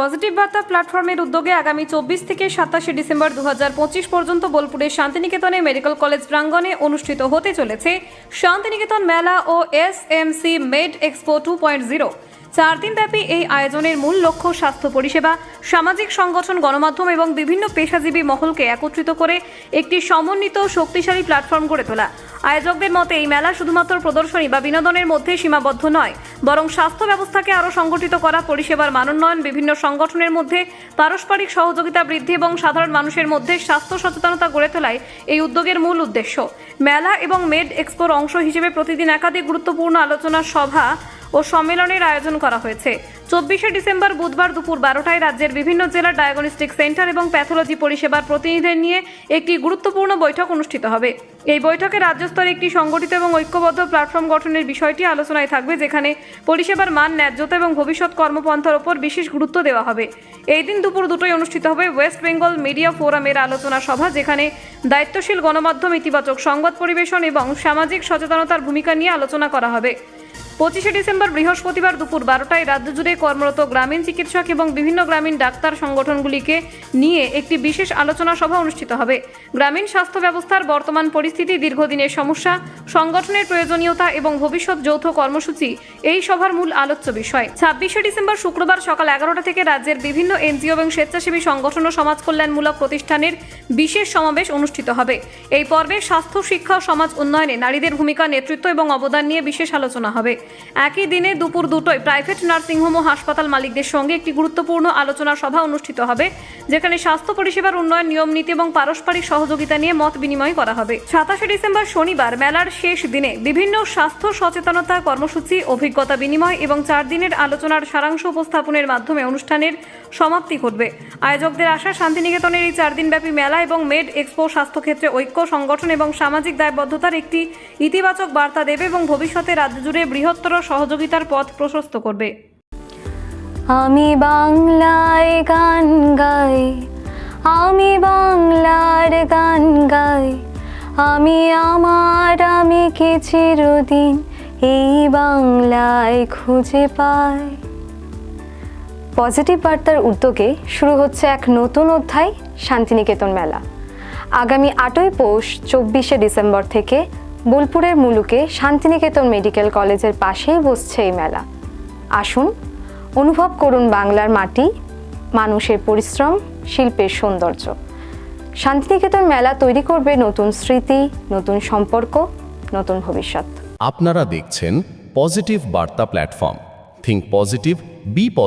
Positive বার্তা প্ল্যাটফর্মের উদ্যোগে আগামী চব্বিশ থেকে সাতাশে ডিসেম্বর দু হাজার পঁচিশ পর্যন্ত বোলপুরের শান্তিনিকেতনে মেডিকেল কলেজ প্রাঙ্গণে অনুষ্ঠিত হতে চলেছে শান্তিনিকেতন মেলা ও S M C med expo two point zero. চার দিনব্যাপী এই আয়োজনের মূল লক্ষ্য স্বাস্থ্য পরিষেবা, সামাজিক সংগঠন, গণমাধ্যম এবং বিভিন্ন পেশাজীবী মহলকে একত্রিত করে একটি সমন্বিত শক্তিশালী প্ল্যাটফর্ম গড়ে তোলা। আয়োজকদের মতে, এই মেলা শুধুমাত্র প্রদর্শনী বা বিনোদনের মধ্যে সীমাবদ্ধ নয়, বরং স্বাস্থ্য ব্যবস্থাকে আরও সংগঠিত করা, পরিষেবার মানোন্নয়ন, বিভিন্ন সংগঠনের মধ্যে পারস্পরিক সহযোগিতা বৃদ্ধি এবং সাধারণ মানুষের মধ্যে স্বাস্থ্য সচেতনতা গড়ে তোলায় এই উদ্যোগের মূল উদ্দেশ্য। মেলা এবং মেড এক্সপোর অংশ হিসেবে প্রতিদিন একাধিক গুরুত্বপূর্ণ আলোচনা সভা ও সম্মেলনের আয়োজন করা হয়েছে। চব্বিশে ডিসেম্বর বুধবার দুপুর বারোটায় রাজ্যের বিভিন্ন জেলার ডায়াগনস্টিক সেন্টার এবং প্যাথোলজি পরিষেবার প্রতিনিধিদের নিয়ে একটি গুরুত্বপূর্ণ বৈঠক অনুষ্ঠিত হবে। এই বৈঠকে রাজ্য স্তরে একটি সংগঠিত এবং ঐক্যবদ্ধ প্ল্যাটফর্ম গঠনের বিষয়টি আলোচনায় থাকবে, যেখানে পরিষেবার মান, ন্যায্যতা এবং ভবিষ্যৎ কর্মপন্থার ওপর বিশেষ গুরুত্ব দেওয়া হবে। এই দিন দুপুর দুটোই অনুষ্ঠিত হবে ওয়েস্ট বেঙ্গল মিডিয়া ফোরামের আলোচনা সভা, যেখানে দায়িত্বশীল গণমাধ্যম, ইতিবাচক সংবাদ পরিবেশন এবং সামাজিক সচেতনতার ভূমিকা নিয়ে আলোচনা করা হবে। পঁচিশে ডিসেম্বর বৃহস্পতিবার দুপুর বারোটায় রাজ্য জুড়ে কর্মরত গ্রামীণ চিকিৎসক এবং বিভিন্ন গ্রামীণ ডাক্তার সংগঠনগুলিকে নিয়ে একটি বিশেষ আলোচনা সভা অনুষ্ঠিত হবে। গ্রামীণ স্বাস্থ্য ব্যবস্থার বর্তমান পরিস্থিতি, দীর্ঘদিনের সমস্যা, সংগঠনের প্রয়োজনীয়তা এবং ভবিষ্যৎ যৌথ কর্মসূচি এই সভার মূল আলোচ্য বিষয়। ছাব্বিশে ডিসেম্বর শুক্রবার সকাল এগারোটা থেকে রাজ্যের বিভিন্ন এনজিও এবং স্বেচ্ছাসেবী সংগঠন ও সমাজ কল্যাণমূলক প্রতিষ্ঠানের বিশেষ সমাবেশ অনুষ্ঠিত হবে। এই পর্বে স্বাস্থ্য, শিক্ষা সমাজ উন্নয়নে নারীদের ভূমিকা, নেতৃত্ব এবং অবদান নিয়ে বিশেষ আলোচনা হবে। একই দিনে দুপুর দুটোয় প্রাইভেট নার্সিংহোম ও হাসপাতাল মালিকদের সঙ্গে একটি গুরুত্বপূর্ণ আলোচনা সভা অনুষ্ঠিত হবে, যেখানে স্বাস্থ্য পরিষেবার উন্নয়ন, নিয়ম নীতি এবং পারস্পরিক সহযোগিতা নিয়ে মত বিনিময় করা হবে। সাতাশে ডিসেম্বর শনিবার মেলার শেষ দিনে বিভিন্ন স্বাস্থ্য সচেতনতা কর্মসূচি, অভিজ্ঞতা বিনিময় এবং চার দিনের আলোচনার সারাংশ উপস্থাপনের মাধ্যমে অনুষ্ঠানের সমাপ্তি ঘটবে। আয়োজকদের আশা, শান্তিনিকেতনের এই চার দিনব্যাপী মেলা এবং মেড এক্সপো স্বাস্থ্যক্ষেত্রে ঐক্য, সংগঠন এবং সামাজিক দায়বদ্ধতার একটি ইতিবাচক বার্তা দেবে এবং ভবিষ্যতে রাজ্য জুড়ে বৃহত্তর সহযোগিতার পথ প্রশস্ত করবে। আমি বাংলায় গান গাই, আমি বাংলার গান গাই, আমি আমার, আমি কি চিরদিন এই বাংলায় খুঁজে পাই। পজিটিভ বার্তার উদ্যোগে শুরু হচ্ছে এক নতুন অধ্যায় শান্তিনিকেতন মেলা। আগামী আটই পৌষ, চব্বিশে ডিসেম্বর থেকে বোলপুরের মুলুকে শান্তিনিকেতন মেডিকেল কলেজের পাশেই বসছে এই মেলা। আসুন, অনুভব করুন বাংলার মাটি, মানুষের পরিশ্রম, শিল্পের সৌন্দর্য। শান্তিনিকেতন মেলা তৈরি করবে নতুন স্মৃতি, নতুন সম্পর্ক, নতুন ভবিষ্যৎ। আপনারা দেখছেন পজিটিভ বার্তা platform. Think positive be positive